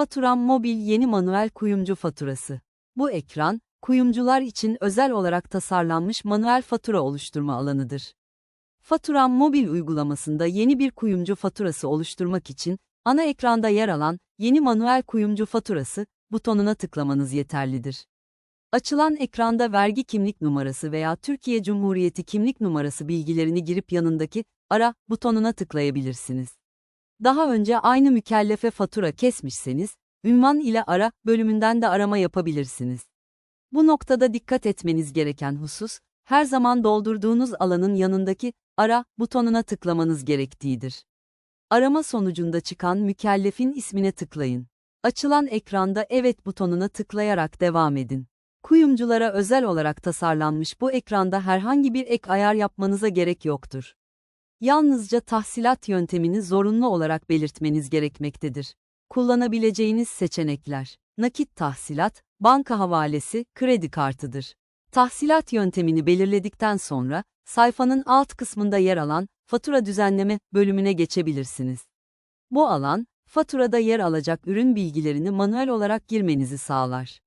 Faturam Mobil yeni manuel kuyumcu faturası. Bu ekran, kuyumcular için özel olarak tasarlanmış manuel fatura oluşturma alanıdır. Faturam Mobil uygulamasında yeni bir kuyumcu faturası oluşturmak için, ana ekranda yer alan Yeni Manuel Kuyumcu Faturası butonuna tıklamanız yeterlidir. Açılan ekranda vergi kimlik numarası veya Türkiye Cumhuriyeti kimlik numarası bilgilerini girip yanındaki Ara butonuna tıklayabilirsiniz. Daha önce aynı mükellefe fatura kesmişseniz, ünvan ile ara bölümünden de arama yapabilirsiniz. Bu noktada dikkat etmeniz gereken husus, her zaman doldurduğunuz alanın yanındaki ara butonuna tıklamanız gerektiğidir. Arama sonucunda çıkan mükellefin ismine tıklayın. Açılan ekranda evet butonuna tıklayarak devam edin. Kuyumculara özel olarak tasarlanmış bu ekranda herhangi bir ek ayar yapmanıza gerek yoktur. Yalnızca tahsilat yöntemini zorunlu olarak belirtmeniz gerekmektedir. Kullanabileceğiniz seçenekler: nakit tahsilat, banka havalesi, kredi kartıdır. Tahsilat yöntemini belirledikten sonra, sayfanın alt kısmında yer alan fatura düzenleme bölümüne geçebilirsiniz. Bu alan, faturada yer alacak ürün bilgilerini manuel olarak girmenizi sağlar.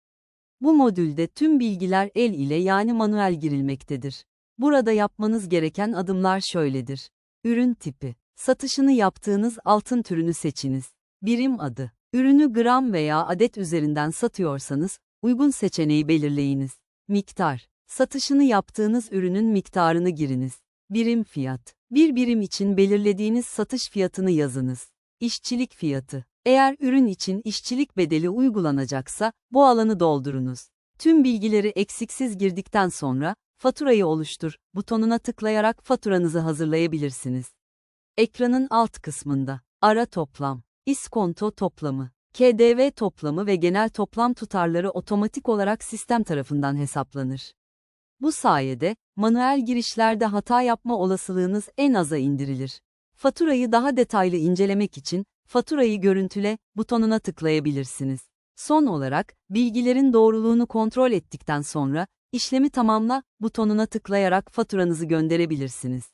Bu modülde tüm bilgiler el ile yani manuel girilmektedir. Burada yapmanız gereken adımlar şöyledir. Ürün tipi. Satışını yaptığınız altın türünü seçiniz. Birim adı. Ürünü gram veya adet üzerinden satıyorsanız, uygun seçeneği belirleyiniz. Miktar. Satışını yaptığınız ürünün miktarını giriniz. Birim fiyat. Bir birim için belirlediğiniz satış fiyatını yazınız. İşçilik fiyatı. Eğer ürün için işçilik bedeli uygulanacaksa, bu alanı doldurunuz. Tüm bilgileri eksiksiz girdikten sonra, faturayı oluştur butonuna tıklayarak faturanızı hazırlayabilirsiniz. Ekranın alt kısmında, ara toplam, iskonto toplamı, KDV toplamı ve genel toplam tutarları otomatik olarak sistem tarafından hesaplanır. Bu sayede, manuel girişlerde hata yapma olasılığınız en aza indirilir. Faturayı daha detaylı incelemek için, faturayı görüntüle butonuna tıklayabilirsiniz. Son olarak, bilgilerin doğruluğunu kontrol ettikten sonra, işlemi tamamla butonuna tıklayarak faturanızı gönderebilirsiniz.